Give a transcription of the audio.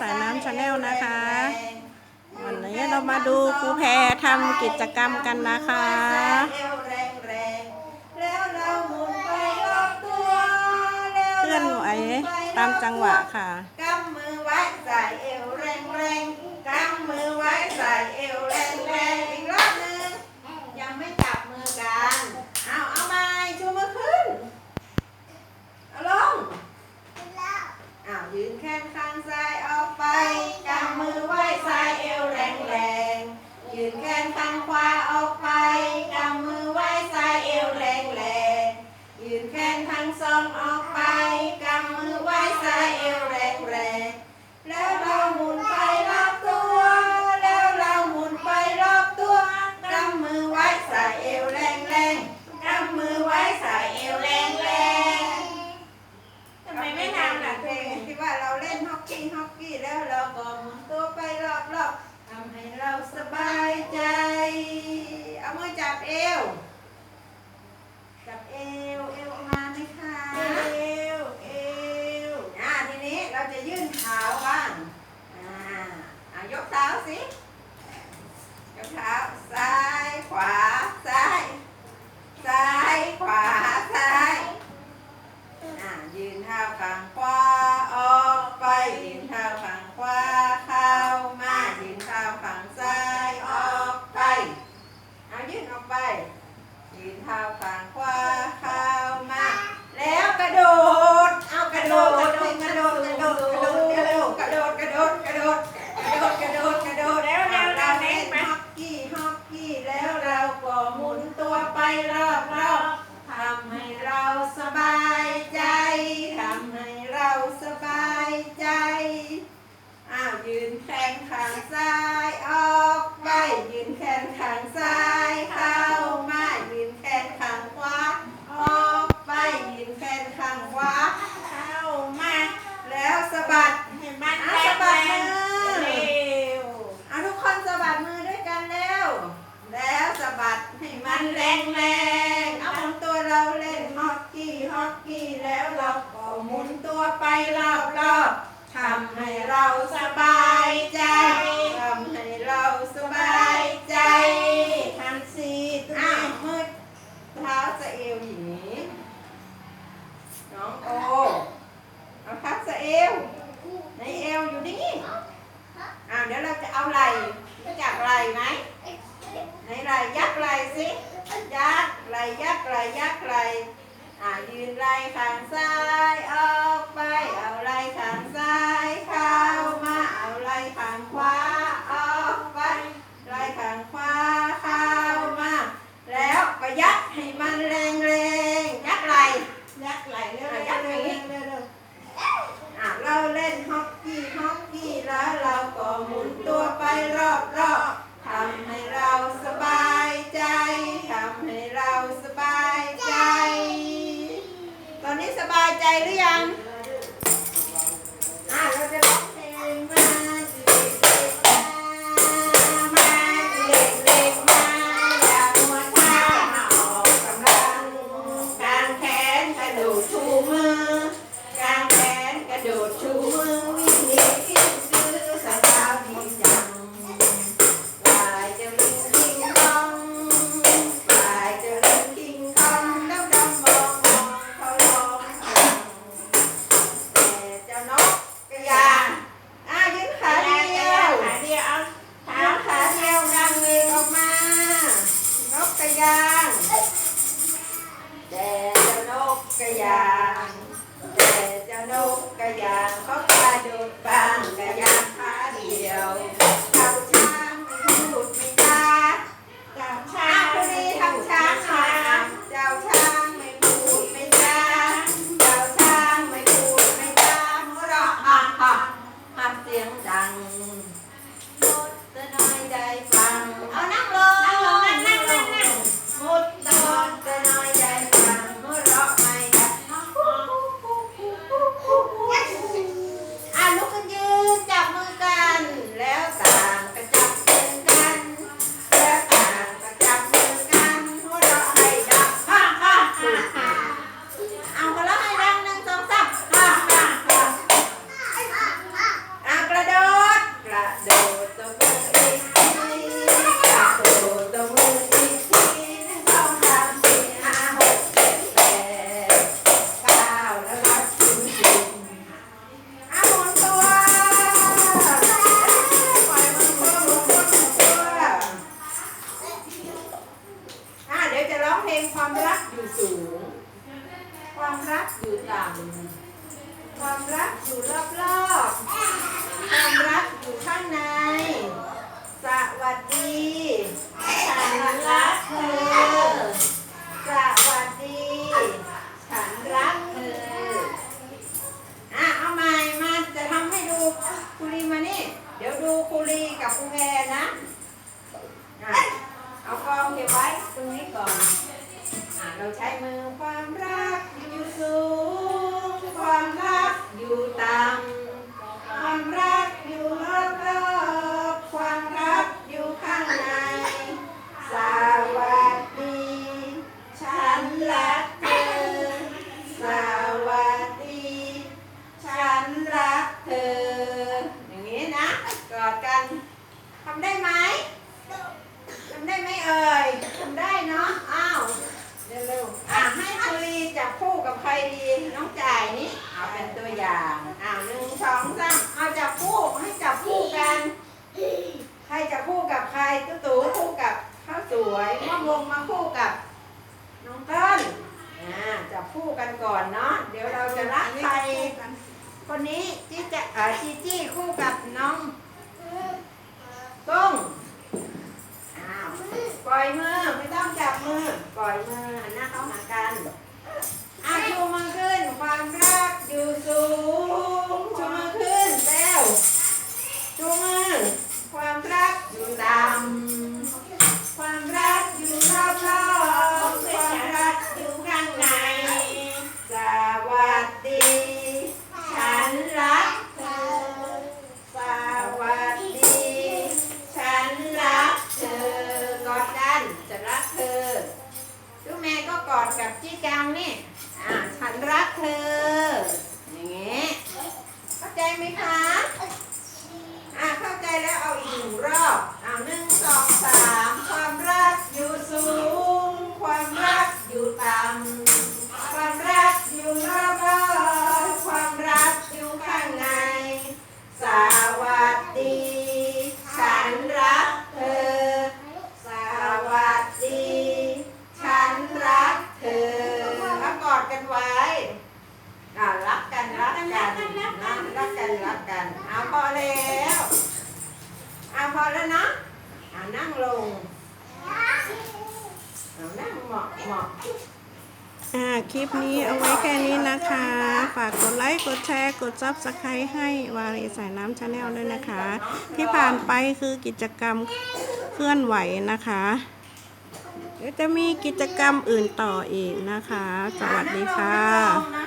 สายน้ำชาแนลนะคะ วันนี้เรามาดูครูแพรทำกิจกรรมกันนะคะ เคลื่อนไหวตามจังหวะค่ะกำมือไว้ใส่เอวแรงแรงกำมือไว้ใส่เอวแรงแรงอีกรอบนึงยังไม่จับมือกันเอาเอาไม้ชูมือขึ้นเอาลงเอายืนแขนข้างซ้ายเอา มือไหว้ซ้ายเอวแรงแรงยืนแขนข้งควาออกไป สิยกเท้าซ้ายขวาซ้ายซ้ายขวาซ้ายอ่ายืนเท้าข้างขวาออกไปยืนเท้าข้างขวาเข้ามายืนเท้าข้างซ้าย and man. ยักไหลยักไหลอ่ายืนไหลข้างซ้ายออกไปเอา ใจหรือยัง นกกระยางก็กราโดดบางกระยางขาเดียว แง่นะอะเอากองเก็บไว้ตรงนี้ก่อนอะเราใช้มือความรักอยู่สูง ความรักอยู่ต่ำความรัก วสวยมวงมาคู่กับน้องต้นอ่าจับคู่กันก่อนเนาะเดี๋ยวเราจะรักใครคนนี้จี้จะเอ่อจีจี้คู่กับน้องตุ้งอ้าวปล่อยมือไม่ต้องจับมือปล่อยมือหน้าเข้าหากันอาชูมือขึ้นความรักอยู่สูง อดกับจี้จังนี่ อ่า ฉันรักเธอ อย่างงี้เข้าใจไหมคะ คลิปนี้เอาไว้แค่นี้นะคะ ฝากกดไลค์ กดแชร์ กดซับสไครต์ให้วารีสายน้ำชาแนลด้วยนะคะ ที่ผ่านไปคือกิจกรรมเคลื่อนไหวนะคะเดี๋ยวจะมีกิจกรรมอื่นต่ออีกนะคะ สวัสดีค่ะนั่งลงนะ